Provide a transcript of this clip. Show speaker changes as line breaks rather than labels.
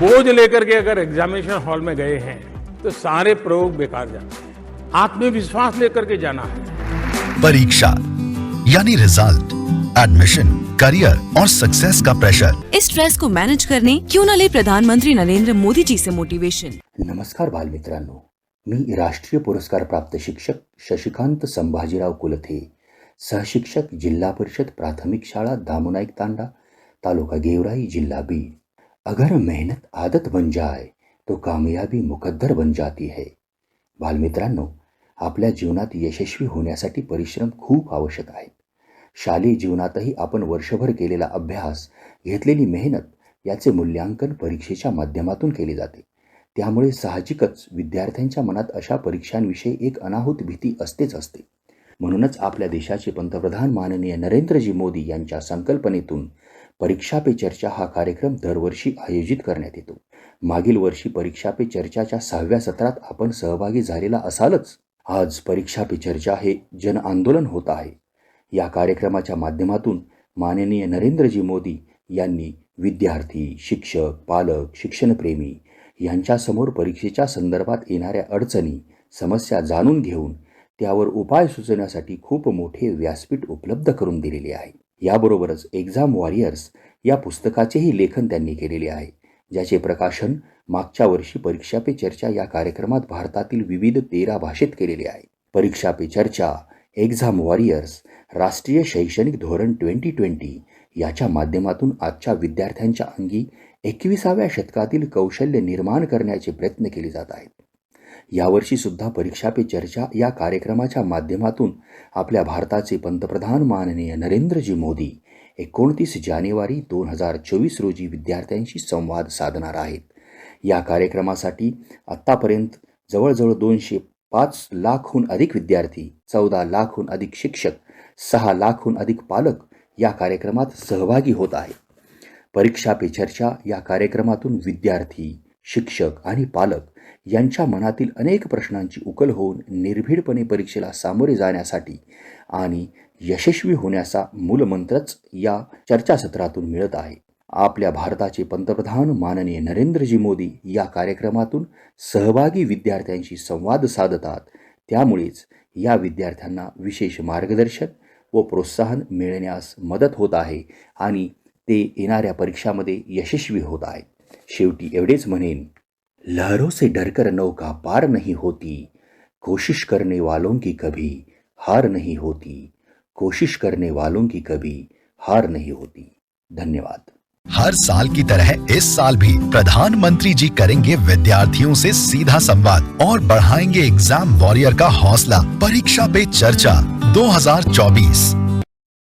बोझ लेकर के अगर एग्जामिनेशन हॉल में गए हैं तो सारे प्रयोग बेकार जाते हैं। आत्मविश्वास लेकर के जाना है।
परीक्षा यानी रिज़ल्ट एडमिशन करियर और सक्सेस का प्रेशर
इस स्ट्रेस को मैनेज करने क्यों न ले प्रधानमंत्री नरेंद्र मोदी जी से मोटिवेशन
नमस्कार बालमित्रांनो मी राष्ट्रीय पुरस्कार प्राप्त शिक्षक शशिकांत संभाजीराव कुलथे सहशिक्षक जिल्हा परिषद प्राथमिक शाळा दामुनाईक तांडा तालुका गेवराई जिल्हा बीड अगर मेहनत आदत बन जाए तो कामयाबी मुकद्दर बन जाती है। बालमित्रांनो आपल्या जीवनात यशस्वी होण्यासाठी परिश्रम खूप आवश्यक आहेत शालेय जीवनातही आपण वर्षभर केलेला अभ्यास घेतलेली मेहनत याचे मूल्यांकन परीक्षेच्या माध्यमातून केले जाते. त्यामुळे साहजिकच विद्यार्थ्यांच्या मनात अशा परीक्षांविषयी एक अनाहूत भीती असतेच असते. म्हणूनच आपल्या देशाचे पंतप्रधान माननीय नरेंद्रजी मोदी यांच्या संकल्पनेतून परीक्षा पे चर्चा हा कार्यक्रम दरवर्षी आयोजित करण्यात येतो. मागील वर्षी परीक्षा पे चर्चाच्या सहाव्या सत्रात आपण सहभागी झालेला असालच. आज परीक्षा पे चर्चा हे जन आंदोलन होत आहे. या कार्यक्रमाच्या माध्यमातून माननीय नरेंद्रजी मोदी यांनी विद्यार्थी शिक्षक पालक शिक्षणप्रेमी यांच्यासमोर परीक्षेच्या संदर्भात येणाऱ्या अडचणी समस्या जाणून घेऊन त्यावर उपाय सुचवण्यासाठी खूप मोठे व्यासपीठ उपलब्ध करून दिलेले आहे. याबरोबरच एक्झाम वॉरियर्स या पुस्तकाचेही लेखन त्यांनी केलेले आहे ज्याचे प्रकाशन मागच्या वर्षी परीक्षा पे चर्चा या कार्यक्रमात भारतातील विविध तेरा भाषेत केलेले आहे. परीक्षा पे चर्चा एक्झाम वॉरियर्स राष्ट्रीय शैक्षणिक धोरण ट्वेंटी ट्वेंटी याच्या माध्यमातून आजच्या विद्यार्थ्यांच्या अंगी एकविसाव्या शतकातील कौशल्य निर्माण करण्याचे प्रयत्न केले जात आहेत. यावर्षी सुद्धा परीक्षा पे चर्चा या कार्यक्रमाच्या माध्यमातून आपल्या भारताचे पंतप्रधान माननीय नरेंद्रजी मोदी एकोणतीस जानेवारी दोन हजार चोवीस रोजी विद्यार्थ्यांशी संवाद साधणार आहेत. या कार्यक्रमासाठी आत्तापर्यंत जवळजवळ दोनशे पाच लाखहून अधिक विद्यार्थी चौदा लाखहून अधिक शिक्षक सहा लाखहून अधिक पालक या कार्यक्रमात सहभागी होत आहेत. परीक्षा पे चर्चा या कार्यक्रमातून विद्यार्थी शिक्षक आणि पालक यांच्या मनातील अनेक प्रश्नांची उकल होऊन निर्भीडपणे परीक्षेला सामोरे जाण्यासाठी आणि यशस्वी होण्याचा मूलमंत्रच या चर्चासत्रातून मिळत आहे. आपल्या भारताचे पंतप्रधान माननीय नरेंद्रजी मोदी या कार्यक्रमातून सहभागी विद्यार्थ्यांशी संवाद साधतात. त्यामुळेच या विद्यार्थ्यांना विशेष मार्गदर्शन व प्रोत्साहन मिळण्यास मदत होत आहे आणि ते येणाऱ्या परीक्षामध्ये यशस्वी होत आहेत. शेवटी एवढेच म्हणेन, लहरों से डरकर नौका पार नहीं होती, कोशिश करने वालों की कभी हार नहीं होती, कोशिश करने वालों की कभी हार नहीं होती। धन्यवाद।
हर साल की तरह इस साल भी प्रधानमंत्री जी करेंगे विद्यार्थियों से सीधा संवाद और बढ़ाएँगे एग्ज़ाम वॉरियर का हौसला, परीक्षा पे चर्चा 2024